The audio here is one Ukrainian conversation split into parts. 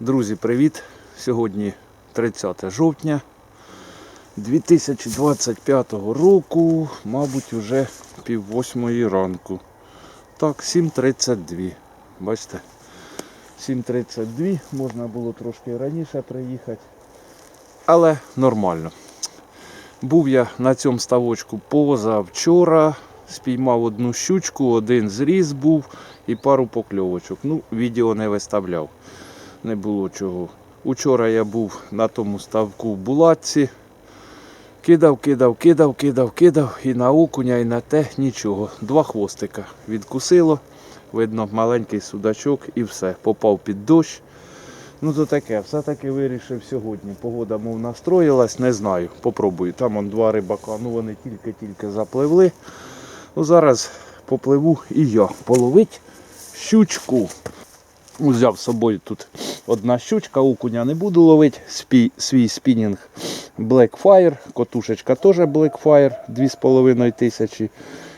Друзі, привіт! Сьогодні 30 жовтня 2025 року, мабуть, уже пів восьмої ранку. Так, 7.32. Бачите? 7.32, можна було трошки раніше приїхати. Але нормально. Був я на цьому ставочку позавчора, спіймав одну щучку, один зріз був і пару покльовочок. Ну, відео не виставляв не було чого. Учора я був на тому ставку в Булатці. Кидав, кидав, кидав, кидав, кидав і на окуня, і на те нічого. Два хвостика відкусило. Видно, маленький судачок і все. Попав під дощ. Ну то таке, все-таки вирішив сьогодні. Погода, мов настроїлась, не знаю. Попробую. Там он два рибака, ну вони тільки-тільки запливли. Ну зараз попливу і я половить щучку. Взяв з собою тут одна щучка, окуня не буду ловити. Спі, свій спінінг Blackfire, котушечка теж Blackfire 2,5 тисячі.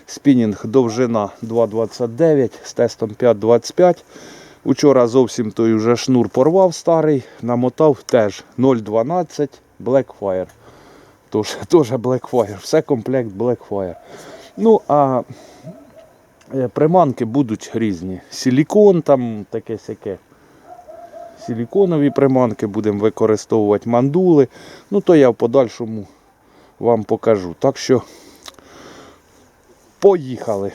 Спінінг довжина 2,29 з тестом 5,25. Учора зовсім той уже шнур порвав старий, намотав теж 0,12 Blackfire. Тож, теж Blackfire, все комплект Blackfire. Ну, а Приманки будуть різні. Силікон там таке сяке. Силіконові приманки будемо використовувати мандули. Ну то я в подальшому вам покажу. Так що поїхали.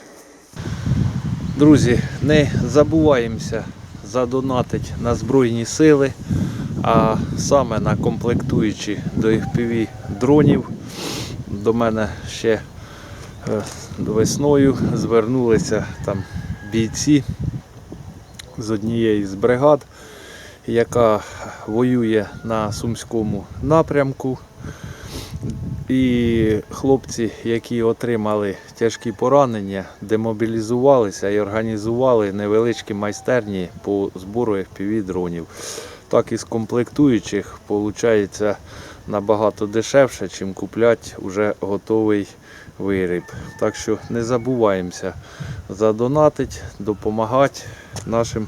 Друзі, не забуваємося задонатити на Збройні сили, а саме на комплектуючі до FPV дронів. До мене ще Е, весною звернулися там бійці з однієї з бригад, яка воює на Сумському напрямку. І хлопці, які отримали тяжкі поранення, демобілізувалися і організували невеличкі майстерні по збору FPV дронів. Так із комплектуючих виходить набагато дешевше, чим купляти вже готовий виріб. Так що не забуваємося задонатити, допомагати нашим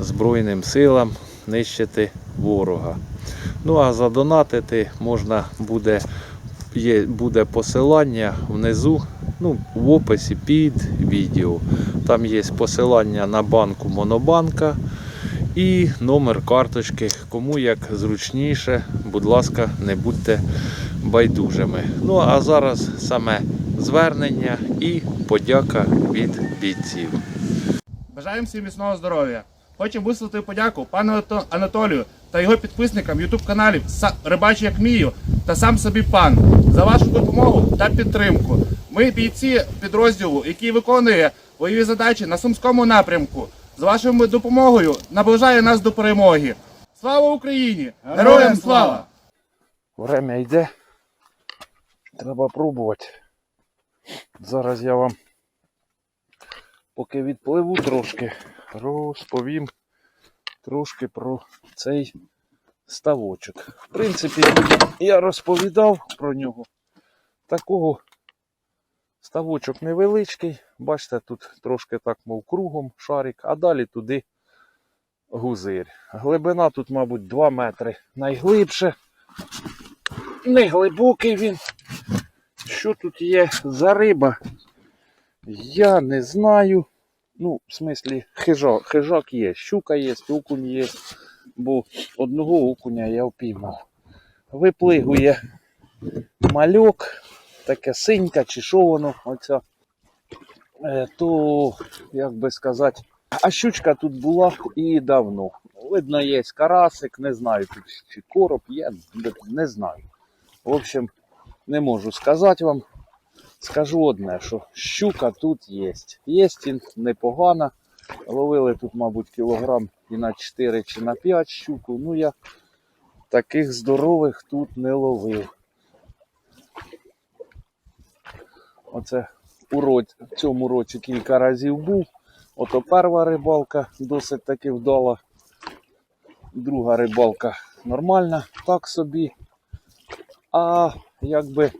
Збройним силам нищити ворога. Ну а задонатити можна буде, є, буде посилання внизу, ну, в описі під відео. Там є посилання на банку Монобанка і номер карточки. Кому як зручніше, будь ласка, не будьте байдужими. Ну а зараз саме звернення і подяка від бійців. Бажаємо всім міцного здоров'я. Хочемо висловити подяку пану Анатолію та його підписникам YouTube каналів Рибачу як мію та сам собі пан за вашу допомогу та підтримку. Ми бійці підрозділу, який виконує бойові задачі на сумському напрямку. З вашою допомогою наближає нас до перемоги. Слава Україні! Героям слава! Время йде. Треба пробувати. Зараз я вам, поки відпливу трошки, розповім трошки про цей ставочок. В принципі, я розповідав про нього. Такого ставочок невеличкий. Бачите, тут трошки так, мов кругом шарик, а далі туди гузир. Глибина тут, мабуть, 2 метри найглибше не глибокий він. Що тут є за риба? Я не знаю. Ну, в смислі, хижак, хижак є, щука є, окунь є, бо одного окуня я впіймав. Виплигує мальок, таке синька чи що воно, оця. Е, то, як би сказати, а щучка тут була і давно. Видно, є карасик, не знаю, чи короб є, не знаю. В общем, не можу сказати вам. Скажу одне, що щука тут є. Є непогана. Ловили тут, мабуть, кілограм і на 4 чи на 5 щуку. Ну я таких здорових тут не ловив. Оце у році, в цьому році кілька разів був. Ото перша рибалка досить таки вдала. Друга рибалка нормальна, так собі. А якби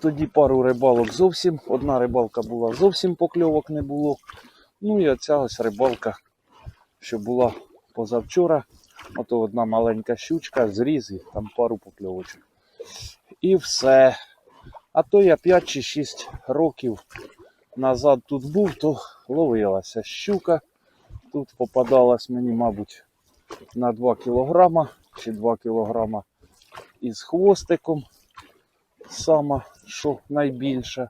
тоді пару рибалок зовсім, одна рибалка була зовсім покльовок не було. Ну і оця ось рибалка, що була позавчора. Ото одна маленька щучка, зріз і там пару покльовочок. І все. А то я 5 чи 6 років назад тут був, то ловилася щука. Тут попадалась мені, мабуть, на 2 кілограма чи 2 кілограма із хвостиком. Сама, що найбільше.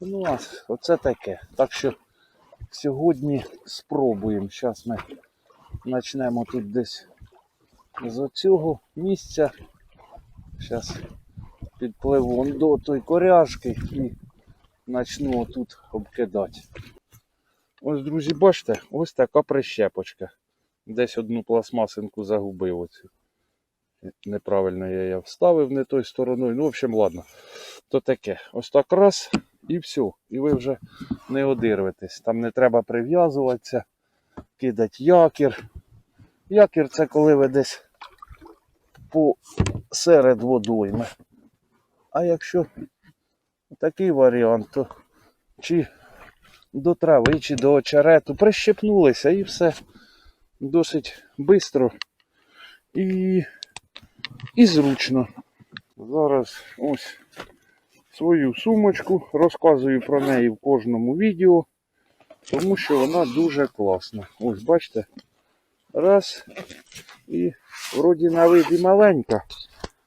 Ну, оце таке. Так що сьогодні спробуємо. Зараз ми почнемо тут десь з цього місця. Зараз підпливу до той коряжки і почну отут обкидати. Ось, друзі, бачите, ось така прищепочка. Десь одну пластмасинку загубив оцю. Неправильно я її вставив не тою стороною. Ну, в общем, ладно. То таке. Ось так раз і все. І ви вже не одирветесь. Там не треба прив'язуватися, кидати якір. Якір це коли ви десь посеред водойми. А якщо такий варіант, то чи до трави, чи до очерету прищепнулися і все досить швидко і, і зручно. Зараз ось свою сумочку, розказую про неї в кожному відео, тому що вона дуже класна. Ось бачите, раз і вроді на виді маленька,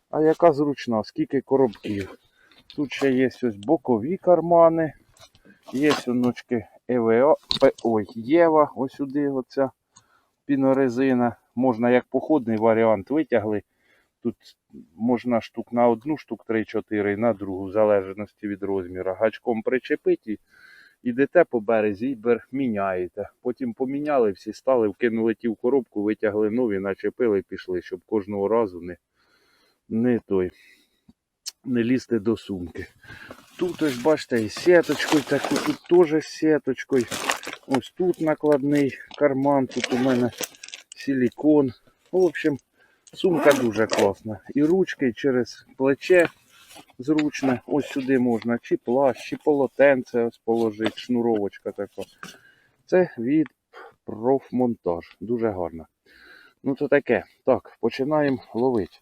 а яка зручна, скільки коробків. Тут ще є ось бокові кармани, є оночки ЕВА, П- ой, Єва, ось сюди оця пінорезина. Можна як походний варіант витягли. Тут можна штук на одну, штук 3-4 і на другу, в залежності від розміру. Гачком причепити, ідете по березі і бер, міняєте. Потім поміняли, всі стали, вкинули ті в коробку, витягли нові, начепили і пішли, щоб кожного разу не, не той. Не лізти до сумки. Тут ось бачите, і сіточкою, таку, тут теж сіточкою. Ось тут накладний карман, тут у мене силікон. В общем, сумка дуже класна. І ручки через плече зручне. Ось сюди можна чи плащ, чи полотенце положити, шнуровочка така. Це від профмонтаж. Дуже гарно. Ну то таке. Так, починаємо ловити.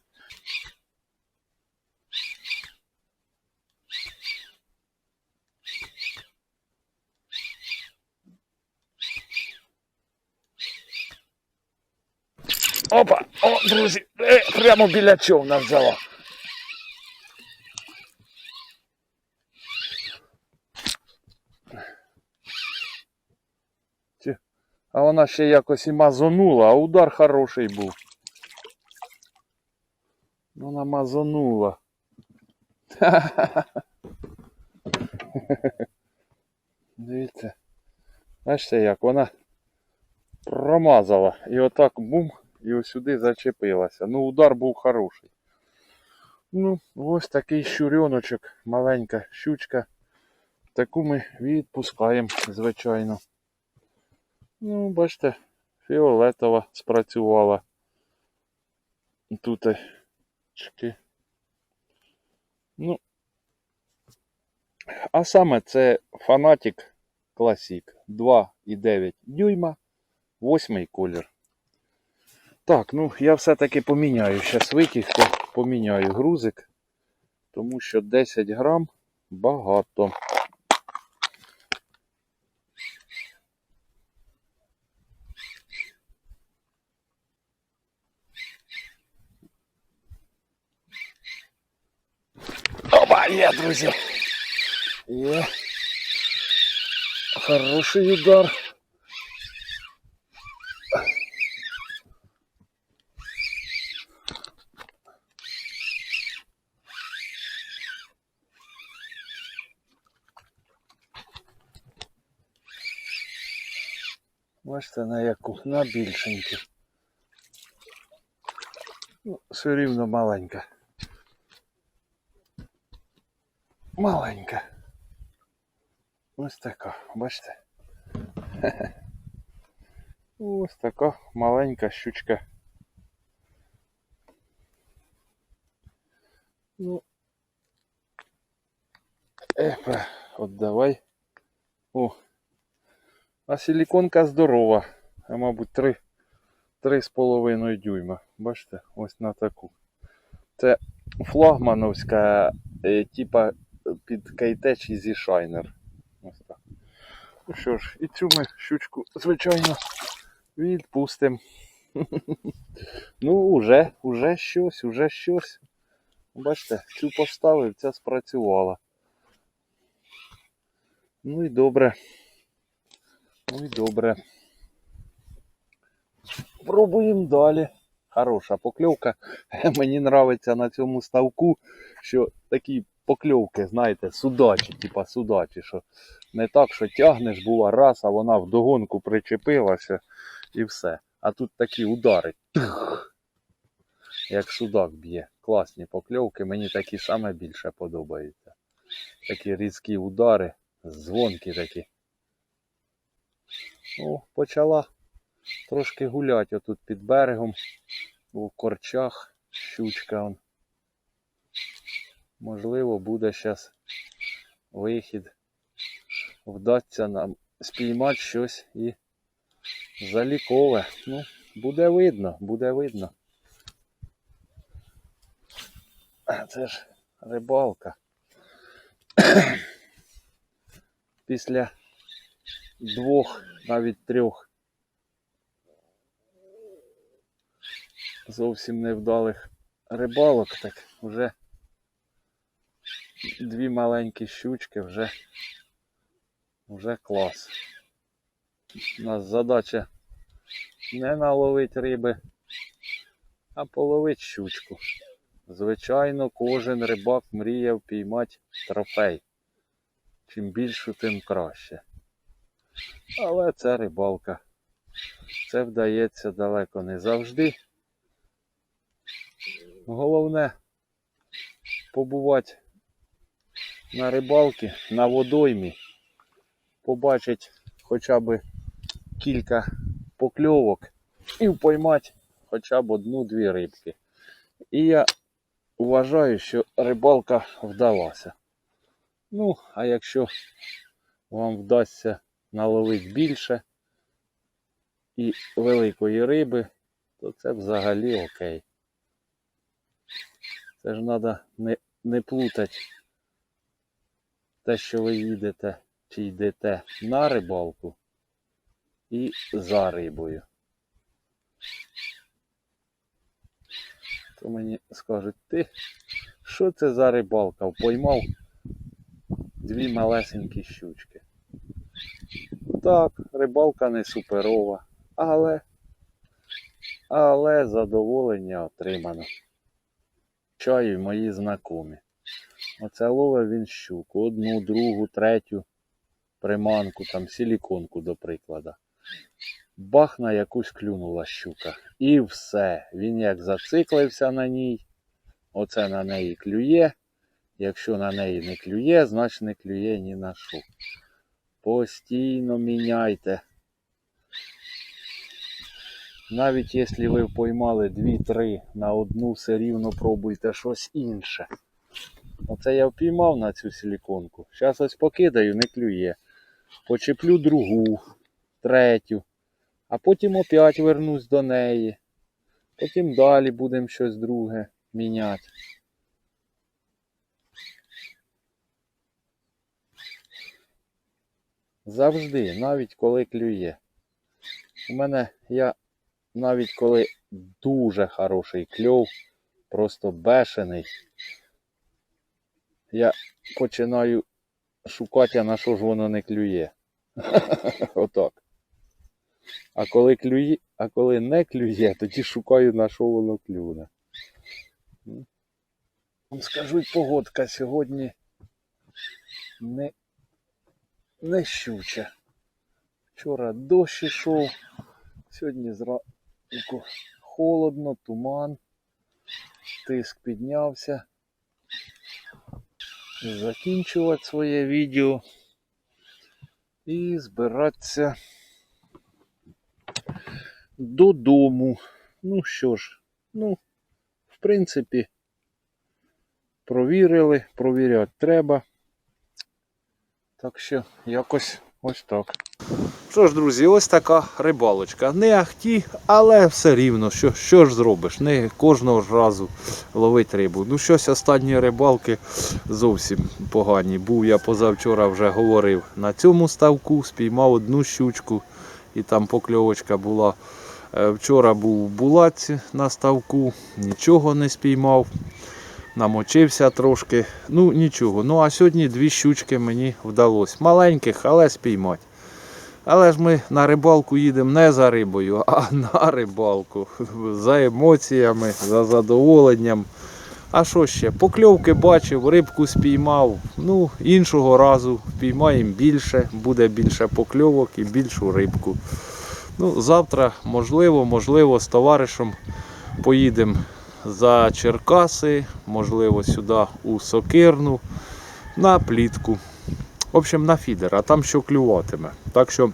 Опа! О, друзі! Е, прямо біля човна взяла. А вона ще якось і мазонула, а удар хороший був. Вона мазонула. Дивіться. Бачите, як вона промазала. І отак бум, і ось сюди зачепилася. Ну, удар був хороший. Ну, ось такий щурьоночок, маленька щучка. Таку ми відпускаємо, звичайно. Ну, бачите, фіолетова спрацювала. Тут чки. Ну. А саме це фанатик Classic 2,9 дюйма, восьмий колір. Так, ну я все-таки поміняю зараз витягку, поміняю грузик, тому що 10 грам багато. Опа, є, друзі. Є. Хороший удар. Бачите, на яку? На більшеньку. Ну, все рівно маленька. Маленька. Ось така, бачите? Ось така маленька щучка. Ну. Епа, от давай. О. А силіконка здорова. а мабуть, 3, 3,5 дюйма. Бачите, ось на таку. Це флагмановська, е, типа під кейтеч і зі шайнер. Ось так. Ну що ж, і цю ми щучку, звичайно, відпустимо. Ну, уже, уже щось, уже щось. Бачите, цю поставив, ця спрацювала. Ну і добре. Ну і добре. Пробуємо далі. Хороша покльовка. Мені подобається на цьому ставку, що такі покльовки, знаєте, судачі, типа судачі, що не так, що тягнеш, була раз, а вона вдогонку причепилася і все. А тут такі удари. Тух! Як судак б'є. Класні покльовки, мені такі саме більше подобаються. Такі різкі удари, дзвонки такі. О, почала трошки гуляти отут під берегом, у корчах, щучка. Он. Можливо, буде зараз вихід. Вдасться нам спіймати щось і залікове. Ну, буде видно, буде видно. Це ж рибалка. Після двох, навіть трьох зовсім невдалих рибалок, так вже дві маленькі щучки вже, вже клас. У нас задача не наловити риби, а половити щучку. Звичайно, кожен рибак мріяв піймати трофей. Чим більшу, тим краще. Але це рибалка. Це вдається далеко не завжди. Головне побувати на рибалці, на водоймі, побачити хоча б кілька покльовок і впоймати хоча б одну-дві рибки. І я вважаю, що рибалка вдалася. Ну, а якщо вам вдасться наловити більше і великої риби, то це взагалі окей. Це ж треба не, не плутати те, що ви їдете чи йдете на рибалку і за рибою. То мені скажуть, ти що це за рибалка? Поймав дві малесенькі щучки. Так, рибалка не суперова, але, але задоволення отримано. Чаю мої знакомі. Оце ловив він щуку. Одну, другу, третю приманку, там силіконку, до прикладу. Бах на якусь клюнула щука. І все. Він як зациклився на ній. Оце на неї клює. Якщо на неї не клює, значить не клює ні на що. Постійно міняйте. Навіть якщо ви поймали 2-3 на одну, все рівно пробуйте щось інше. Оце я впіймав на цю силіконку. Зараз ось покидаю, не клює. Почеплю другу, третю. А потім опять вернусь до неї. Потім далі будемо щось друге міняти. Завжди, навіть коли клює. У мене я навіть коли дуже хороший кльов, просто бешений, я починаю шукати, а на що ж воно не клює. Отак. А коли клює, а коли не клює, тоді шукаю, на що воно клюне. Скажу, погодка сьогодні не, не щуча. Вчора дощ ішов, сьогодні зранку холодно, туман, тиск піднявся. Закінчувати своє відео і збиратися додому. Ну що ж, ну, в принципі, провірили, провіряти треба. Так що якось ось так. Що ж, друзі, ось така рибалочка. Не ахті, але все рівно. Що, що ж зробиш? Не кожного ж разу ловить рибу. Ну, щось останні рибалки зовсім погані. Був я позавчора вже говорив на цьому ставку, спіймав одну щучку і там покльовочка була. Е, Вчора був у булаці на ставку, нічого не спіймав. Намочився трошки, ну нічого. Ну а сьогодні дві щучки мені вдалося. Маленьких, але спіймати. Але ж ми на рибалку їдемо не за рибою, а на рибалку. За емоціями, за задоволенням. А що ще? Покльовки бачив, рибку спіймав. Ну, іншого разу впіймаємо більше, буде більше покльовок і більшу рибку. Ну, завтра, можливо, можливо, з товаришем поїдемо за Черкаси, можливо, сюди у Сокирну, на плітку. В общем, на фідер, а там що клюватиме. Так що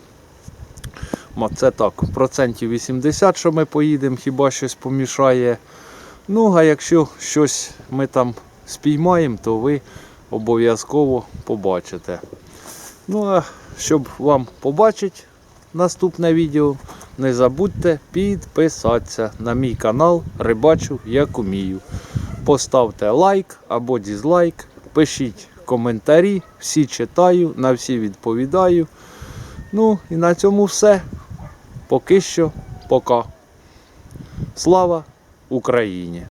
це так, процентів 80, що ми поїдемо, хіба щось помішає. Ну, а якщо щось ми там спіймаємо, то ви обов'язково побачите. Ну, а щоб вам побачити наступне відео, не забудьте підписатися на мій канал Рибачу як умію. Поставте лайк або дізлайк, пишіть коментарі, всі читаю, на всі відповідаю. Ну і на цьому все. Поки що, пока. Слава Україні!